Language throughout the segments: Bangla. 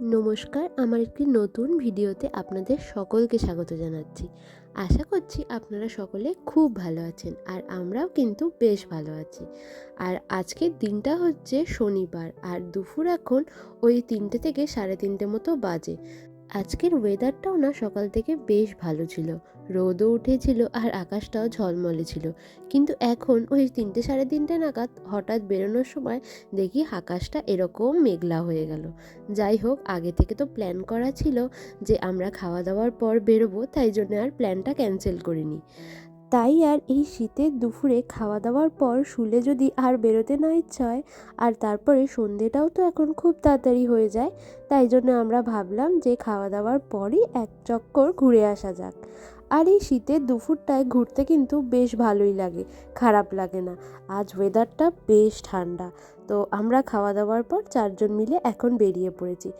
নমস্কার, আমার একটি নতুন ভিডিওতে আপনাদের সকলকে স্বাগত জানাচ্ছি। আশা করছি আপনারা সকলে খুব ভালো আছেন আর আমরাও কিন্তু বেশ ভালো আছি। আর আজকের দিনটা হচ্ছে শনিবার আর দুপুর এখন ওই তিনটে থেকে সাড়ে তিনটে মতো বাজে। আজকের ওয়েদারটাও না সকাল থেকে বেশ ভালো ছিল। রোদও উঠেছিল আর আকাশটাও ঝলমলে ছিল। কিন্তু এখন ওই তিনটে সাড়ে তিনটে নাগাদ হঠাৎ বেরোনোর সময় দেখি আকাশটা এরকম মেঘলা হয়ে গেল। যাই হোক, আগে থেকে তো প্ল্যান করা ছিল যে আমরা খাওয়া দাওয়ার পর বেরোবো, তাই জন্য আর প্ল্যানটা ক্যান্সেল করিনি। তাই আর এই শীতের দুপুরে খাওয়া দাওয়ার পর শুলে যদি আর বেরোতে না ইচ্ছা হয়, আর তারপরে সন্ধেটাও তো এখন খুব তাড়াতাড়ি হয়ে যায়, তাই জন্য আমরা ভাবলাম যে খাওয়া দাওয়ার পরই এক চক্কর ঘুরে আসা যাক। আর এই শীতের দুপুরটায় ঘুরতে কিন্তু বেশ ভালোই লাগে, খারাপ লাগে না। আজ ওয়েদারটা বেশ ঠান্ডা। তো আমরা খাওয়া দাওয়ার পর চারজন মিলে এখন বেরিয়ে পড়েছি।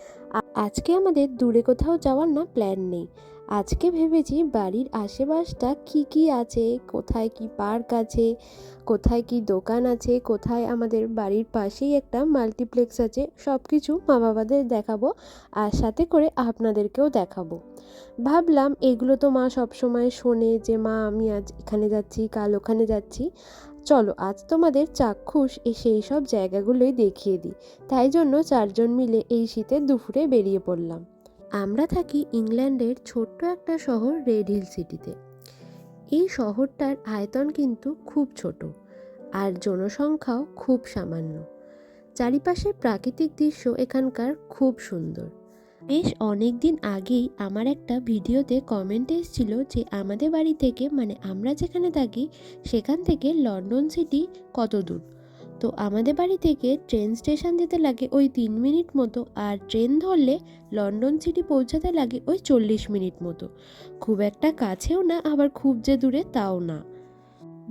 আজকে আমাদের দূরে কোথাও যাওয়ার না প্ল্যান নেই। আজকে ভেবেছি বাড়ির আশেপাশটা কি কি আছে, কোথায় কি পার্ক আছে কোথায় কি দোকান আছে, কোথায় আমাদের বাড়ির পাশেই একটা মাল্টিপ্লেক্স আছে সব কিছু মা বাবাদের দেখাবো আর সাথে করে আপনাদেরকেও দেখাবো। ভাবলাম এগুলো তো মা সবসময় শোনে যে, মা, আমি আজ এখানে যাচ্ছি, কাল ওখানে যাচ্ছি। চলো, আজ তোমাদের চাক্ষুষ সেই সব জায়গাগুলোই দেখিয়ে দিই। তাই জন্য চারজন মিলে এই শীতে দুপুরে বেরিয়ে পড়লাম। আমরা থাকি ইংল্যান্ডের ছোট্ট একটা শহর রেড হিল সিটিতে। এই শহরটার আয়তন কিন্তু খুব ছোট আর জনসংখ্যাও খুব সামান্য। চারিপাশের প্রাকৃতিক দৃশ্য এখানকার খুব সুন্দর। বেশ অনেক দিন আগেই আমার একটা ভিডিওতে কমেন্ট এসেছিল যে আমাদের বাড়ি থেকে মানে আমরা যেখানে থাকি, সেখান থেকে লন্ডন সিটি কত দূর? তো আমাদের বাড়ি থেকে ট্রেন স্টেশন যেতে লাগে ওই তিন মিনিট মতো আর ট্রেন ধরলে লন্ডন সিটি পৌঁছাতে লাগে ওই চল্লিশ মিনিট মতো। খুব একটা কাছেও না আবার খুব যে দূরে তাও না।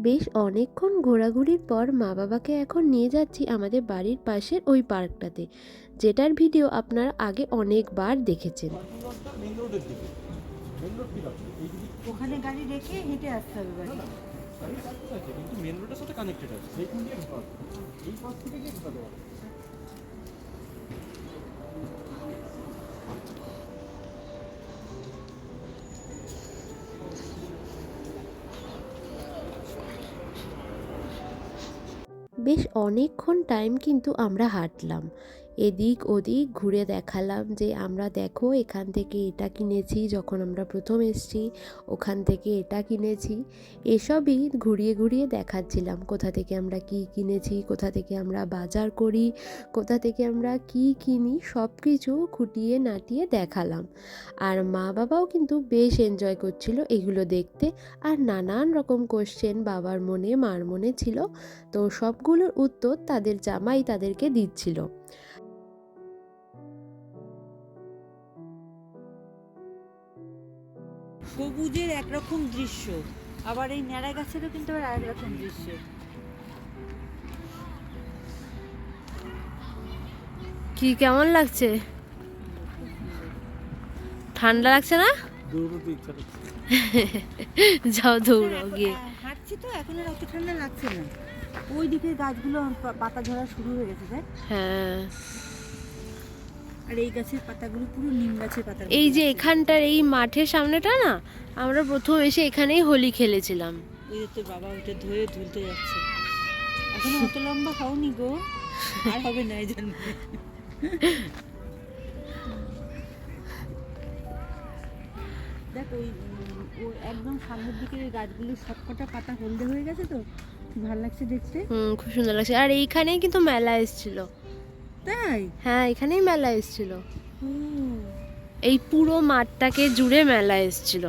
বেশ অনেকক্ষণ ঘোরাঘুরির পর মা বাবাকে এখন নিয়ে যাচ্ছি আমাদের বাড়ির পাশের ওই পার্কটাতে যেটার ভিডিও আপনারা আগে অনেকবার দেখেছেন। ওখানে গাড়ি রেখে হেঁটে আসতে হবে আছে কিন্তু মেন রোডের সাথে কানেক্টেড আছে। সেইখান দিয়ে এই পাশ থেকে গিয়ে ঢোকাতে পারবে বেশ অনেকক্ষণ টাইম কিন্তু আমরা হাঁটলাম। এদিক ওদিক ঘুরে দেখালাম যে আমরা দেখো এখান থেকে এটা কিনেছি যখন আমরা প্রথম এসছি, ওখান থেকে এটা কিনেছি। এসবই ঘুরিয়ে ঘুরিয়ে দেখাচ্ছিলাম কোথা থেকে আমরা কি কিনেছি, কোথা থেকে আমরা বাজার করি, কোথা থেকে আমরা কি কিনি সব কিছু খুঁটিয়ে নাটিয়ে দেখালাম। আর মা বাবাও কিন্তু বেশ এনজয় করছিল এগুলো দেখতে। আর নানান রকম কোশ্চেন বাবার মনে, মার মনে ছিল। তো সবগুলোর উত্তর তাদের জামাই তাদেরকে দিচ্ছিল। সবুজের একরকম দৃশ্য। আবার এই ন্যাড়া গাছেরও কিন্তু আবার আরেক রকম দৃশ্য। কি কেমন লাগছে? ঠান্ডা লাগছে না? দৌড়তে ইচ্ছা যাও দৌড়াও গিয়ে। হাঁটছি তো এখন আর অত ঠান্ডা লাগছে না। ওই দিকের গাছগুলো পা- পাতা ঝরা শুরু হয়ে গেছে হ্যাঁ। আর এই গাছের পাতাগুলো পুরো নিম গাছের পাতা এই যে এখানটার এই মাঠের সামনেটা না আমরা প্রথম এসে এখানেই হোলি খেলেছিলাম। ওই তোর বাবা ওটা ধরে ধুলতে যাচ্ছে। এখন অত লম্বা হওনি গো আর হবে না এই জন্য। দেখ ওই একদম সামনের দিকে ওই গাছগুলোর সবকটা পাতা হলদে হয়ে গেছে তো? ভালো লাগছে দেখতে। হুম খুব সুন্দর লাগছে। আর এইখানেই কিন্তু মেলা এসেছিল। তাই? হ্যাঁ এখানেই মেলা এসেছিল। এই পুরো মাঠটাকে জুড়ে মেলা এসেছিল।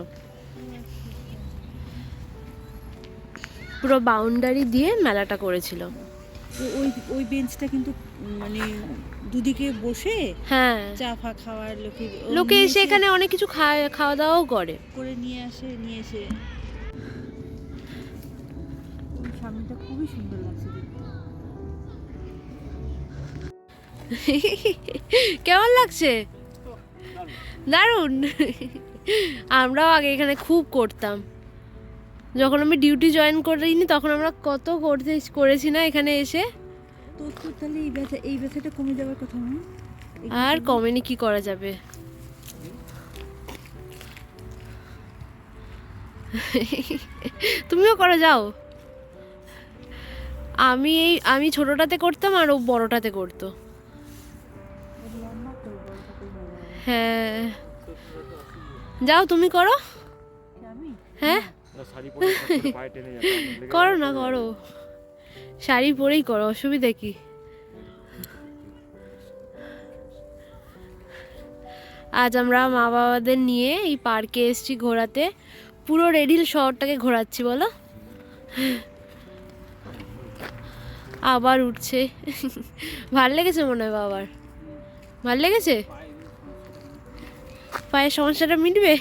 পুরো বাউন্ডারি দিয়ে মেলাটা করেছিল। ওই ওই বেঞ্চটা কিন্তু মানে দুদিকে বসে হ্যাঁ। চা ফা খাওয়ার লোকে লোকে এসে এখানে অনেক কিছু খায় খাওয়া দাওয়াও করে। করে নিয়ে আসে নিয়ে এসে। সামনেটা খুবই সুন্দর লাগছে কেমন লাগছে? দারুণ। আমরাও আগে এখানে খুব করতাম। যখন আমি ডিউটি জয়েন করিনি তখন আমরা কত করতে করেছি না এখানে এসে? তাহলে এই ব্যথা এই ব্যথাটা কমে যাওয়ার কথা আর কমেনি কি করা যাবে? তুমিও করে যাও। আমি এই আমি ছোটটাতে করতাম আর ও বড়টাতে করতো। হ্যাঁ। যাও, তুমি করো। হ্যাঁ? করো না, করো। শাড়ি পরেই করো, অসুবিধা কি? আজ আমরা মা বাবাদের নিয়ে এই পার্কে এসেছি ঘোরাতে। পুরো রেডিল শহরটাকে ঘোরাচ্ছি, বলো। আবার উঠছে। ভালো লেগেছে মনে হয় বাবার? ভালো লেগেছে? পায়ের সমস্যাটা মিটবে?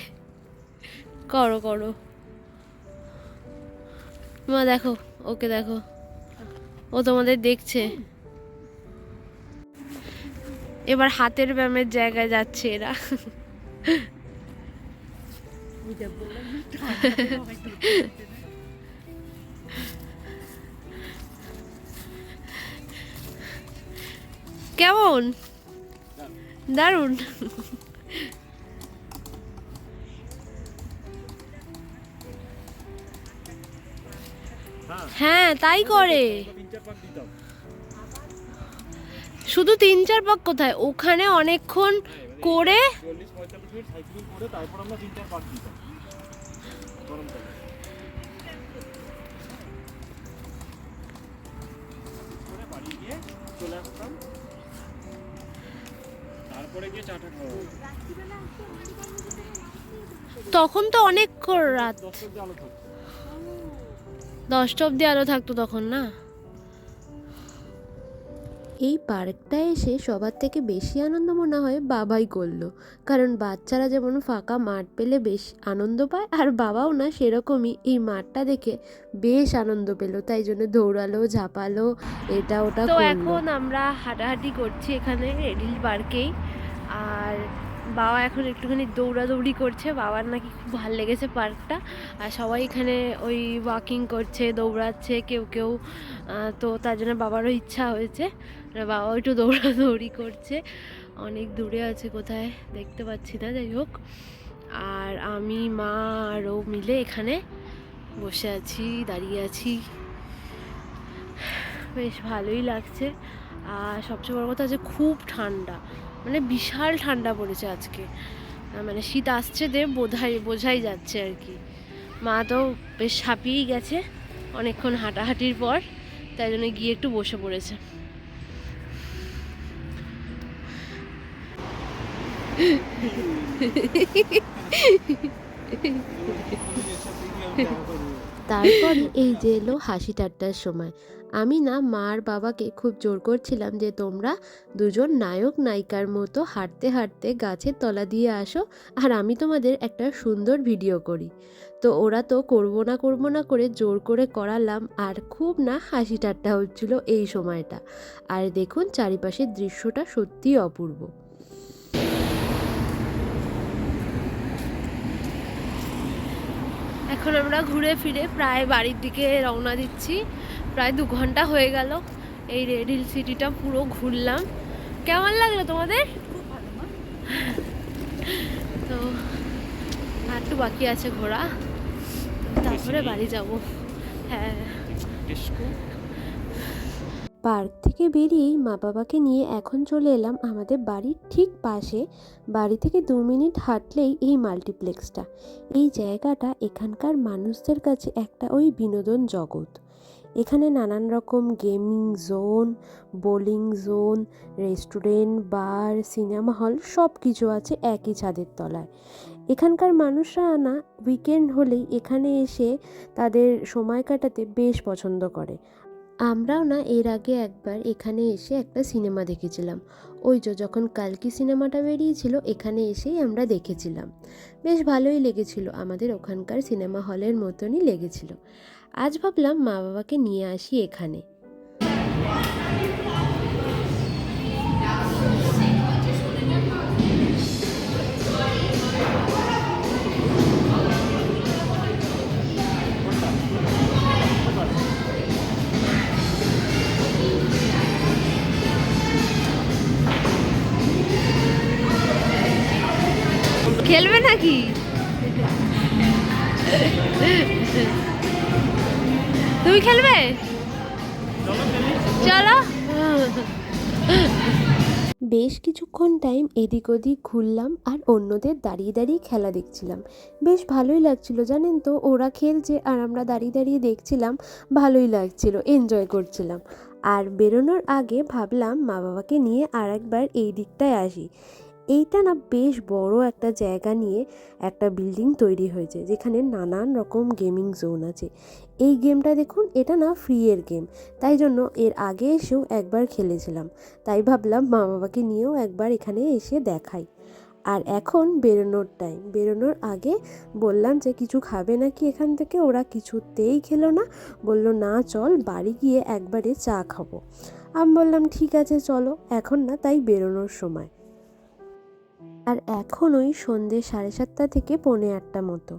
করো করো। মা, দেখো, ওকে দেখো। ও তোমাদের দেখছে। এবার হাতের ব্যায়ামের জায়গায় যাচ্ছে এরা। কেমন? দারুণ। হ্যাঁ, তাই করে। শুধু তিন চার পাক কোথায় ওখানে অনেকক্ষণ করে। তখন তো অনেক রাত দশটা অব্দি আলো থাকতো অবধি আলো থাকতো তখন না? এই পার্কটা এসে সবার থেকে বেশি আনন্দ মনে হয় বাবাই করল। কারণ বাচ্চারা যেমন ফাঁকা মাঠ পেলে বেশ আনন্দ পায় আর বাবাও না সেরকমই এই মাঠটা দেখে বেশ আনন্দ পেল। তাই জন্য দৌড়ালো ঝাঁপালো এটা ওটা তো এখন আমরা হাঁটাহাঁটি করছি এখানে রেডিল পার্কেই। আর বাবা এখন একটুখানি দৌড়াদৌড়ি করছে, বাবার নাকি খুব ভালো লেগেছে পার্কটা। আর সবাই এখানে ওই ওয়াকিং করছে, দৌড়াচ্ছে, কেউ কেউ তো তার জন্য বাবারও ইচ্ছা হয়েছে। বাবাও একটু দৌড়াদৌড়ি করছে। অনেক দূরে আছে কোথায় দেখতে পাচ্ছি না, যাই হোক। আর আমি, মা আর ও মিলে এখানে বসে আছি, দাঁড়িয়ে আছি। বেশ ভালোই লাগছে। আর সবচেয়ে বড় কথা যে খুব ঠান্ডা। মানে বিশাল ঠান্ডা পড়েছে আজকে। মানে শীত আসছে যে বোঝাই বোঝাই যাচ্ছে আর কি। মা তো বেশ হাঁপিয়েই গেছে অনেকক্ষণ হাঁটাহাঁটির পর তাই জন্য গিয়ে একটু বসে পড়েছে। তারপরে এই যে এলো হাসি ঠাট্টার সময়। আমি না মার বাবাকে খুব জোর করছিলাম যে, তোমরা দুজন নায়ক নায়িকার মতো হাঁটতে হাঁটতে গাছের তলা দিয়ে আসো আর আমি তোমাদের একটা সুন্দর ভিডিও করি। তো ওরা তো করব না করব না করে জোর করে করালাম আর খুব না হাসি ঠাট্টা হচ্ছিল এই সময়টা। আর দেখুন চারিপাশের দৃশ্যটা সত্যিই অপূর্ব। এখন আমরা ঘুরে ফিরে প্রায় বাড়ির দিকে রওনা দিচ্ছি। প্রায় দু ঘণ্টা হয়ে গেল। এই রেড হিল সিটিটা পুরো ঘুরলাম। কেমন লাগল তোমাদের? তো আর একটু বাকি আছে ঘোরা। তারপরে বাড়ি যাব। হ্যাঁ। পার্ক থেকে বেরিয়েই মা বাবাকে নিয়ে এখন চলে এলাম আমাদের বাড়ির ঠিক পাশে। বাড়ি থেকে দু মিনিট হাঁটলেই এই মাল্টিপ্লেক্সটা। এই জায়গাটা এখানকার মানুষদের কাছে একটা ওই বিনোদন জগৎ। এখানে নানান রকম gaming zone, bowling zone, restaurant, bar, cinema hall সব কিছু আছে একই ছাদের তলায়। এখানকার মানুষরা না উইকেন্ড হলেই এখানে এসে তাদের সময় কাটাতে বেশ পছন্দ করে। আমরাও না এর আগে একবার এখানে এসে একটা সিনেমা দেখেছিলাম। ওই যে যখন কালকি সিনেমাটা বেরিয়েছিল, এখানে এসেই আমরা দেখেছিলাম। বেশ ভালোই লেগেছিল, আমাদের ওখানকার সিনেমা হলের মতনই লেগেছিল। আজ ভাবলাম মা বাবাকে নিয়ে আসি এখানে। খেলবে নাকি? তুমি খেলবে? চলো। বেশ কিছুক্ষণ টাইম এদিক ওদিক ঘুরলাম আর অন্যদের দাঁড়িয়ে দাঁড়িয়ে খেলা দেখছিলাম। বেশ ভালোই লাগছিল, জানেন তো? ওরা খেলছে আর আমরা দাঁড়িয়ে দাঁড়িয়ে দেখছিলাম, ভালোই লাগছিল এনজয় করছিলাম। আর বেরোনোর আগে ভাবলাম মা বাবাকে নিয়ে আর একবার এই দিকটায় আসি। এইটা না বেশ বড় একটা জায়গা নিয়ে একটা বিল্ডিং তৈরি হয়েছে, যেখানে নানান রকম গেমিং জোন আছে। এই গেমটা দেখুন, এটা না ফ্রি এর গেম, তাই জন্য এর আগে এসেও একবার খেলেছিলাম। তাই ভাবলাম মা বাবাকে নিয়েও একবার এখানে এসে দেখাই। আর এখন বেরোনোর টাইম বেরোনোর আগে বললাম যে কিছু খাবে নাকি এখান থেকে, ওরা কিছুতেই খেলো না। বলল, না, চল বাড়ি গিয়ে একবারে চা খাব। আমি বললাম, ঠিক আছে, চলো। এখন না তাই বেরোনোর সময়। আর এখন ওই সন্ধ্যে সাড়ে সাতটা থেকে পৌনে আটটা মতো।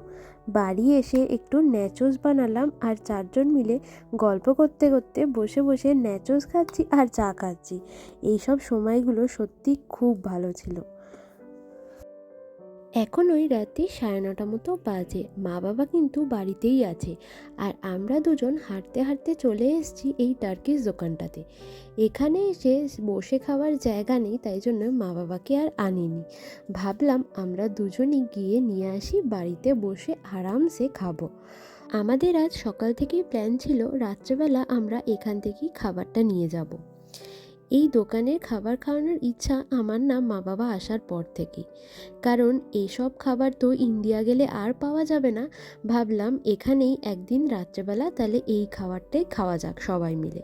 বাড়ি এসে একটু ন্যাচোস বানালাম আর চারজন মিলে গল্প করতে করতে বসে বসে ন্যাচোস খাচ্ছি আর চা খাচ্ছি। এইসব সময়গুলো সত্যি খুব ভালো ছিল। এখন ওই রাতে সাড়ে নটা মতো বাজে। মা বাবা কিন্তু বাড়িতেই আছে। আর আমরা দুজন হাঁটতে হাঁটতে চলে এসেছি এই টার্কিস দোকানটাতে। এখানে এসে বসে খাওয়ার জায়গা নেই, তাই জন্য মা বাবাকে আর আনিনি। ভাবলাম আমরা দুজনই গিয়ে নিয়ে আসি, বাড়িতে বসে আরামসে খাব। আমাদের আজ সকাল থেকেই প্ল্যান ছিল, রাত্রেবেলা আমরা এখান থেকেই খাবারটা নিয়ে যাব। এই দোকানের খাবার খাওয়ানোর ইচ্ছা আমার না মা বাবা আসার পর থেকে। কারণ এইসব খাবার তো ইন্ডিয়া গেলে আর পাওয়া যাবে না। ভাবলাম এখানেই একদিন রাত্রেবেলা তাহলে এই খাবারটাই খাওয়া যাক সবাই মিলে।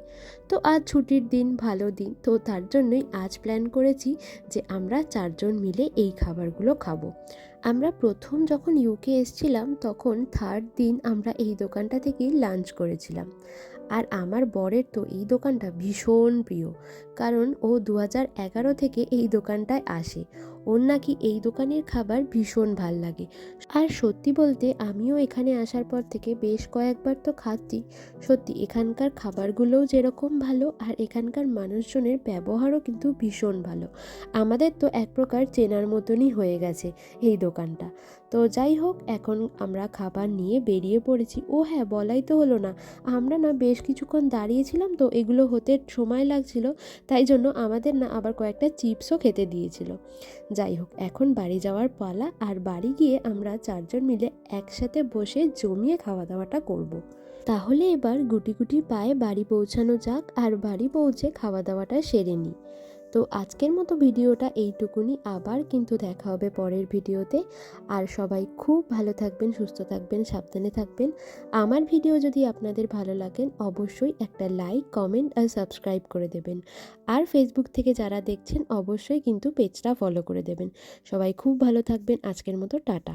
তো আজ ছুটির দিন, ভালো দিন, তো তার জন্যই আজ প্ল্যান করেছি যে আমরা চারজন মিলে এই খাবারগুলো খাব। আমরা প্রথম যখন ইউকে এসছিলাম তখন থার্ড দিন আমরা এই দোকানটা থেকেই লাঞ্চ করেছিলাম। আর আমার বরের তো এই দোকানটা ভীষণ প্রিয়। কারণ ও দু থেকে এই দোকানটায় আসে। ওর নাকি এই দোকানের খাবার ভীষণ ভালো লাগে। আর সত্যি বলতে আমিও এখানে আসার পর থেকে বেশ কয়েকবার তো খাচ্ছি। সত্যি এখানকার খাবারগুলোও যেরকম ভালো আর এখানকার মানুষজনের ব্যবহারও কিন্তু ভীষণ ভালো। আমাদের তো এক প্রকার চেনার মতনই হয়ে গেছে এই দোকানটা। তো যাই হোক, এখন আমরা খাবার নিয়ে বেরিয়ে পড়েছি। ও হ্যাঁ বলাই তো হলো না। আমরা না বেশ কিছুক্ষণ দাঁড়িয়েছিলাম তো এগুলো হতে সময় লাগছিল, তাই জন্য আমাদের না আবার কয়েকটা চিপসও খেতে দিয়েছিল। যাই হোক এখন বাড়ি যাওয়ার পালা আর বাড়ি গিয়ে আমরা চারজন মিলে একসাথে বসে জমিয়ে খাওয়া দাওয়াটা করব। তাহলে এবার গুটি গুটি পায়ে বাড়ি পৌঁছানো যাক আর বাড়ি পৌঁছে খাওয়া দাওয়াটা সেরে নিই তো আজকের মতো ভিডিওটা এইটুকুনি। আবার কিন্তু দেখা হবে পরের ভিডিওতে। আর সবাই খুব ভালো থাকবেন, সুস্থ থাকবেন, সাবধানে থাকবেন। আমার ভিডিও যদি আপনাদের ভালো লাগেন অবশ্যই একটা লাইক, কমেন্ট আর সাবস্ক্রাইব করে দেবেন। আর ফেসবুক থেকে যারা দেখছেন, অবশ্যই কিন্তু পেজটা ফলো করে দেবেন। সবাই খুব ভালো থাকবেন। আজকের মতো টাটা।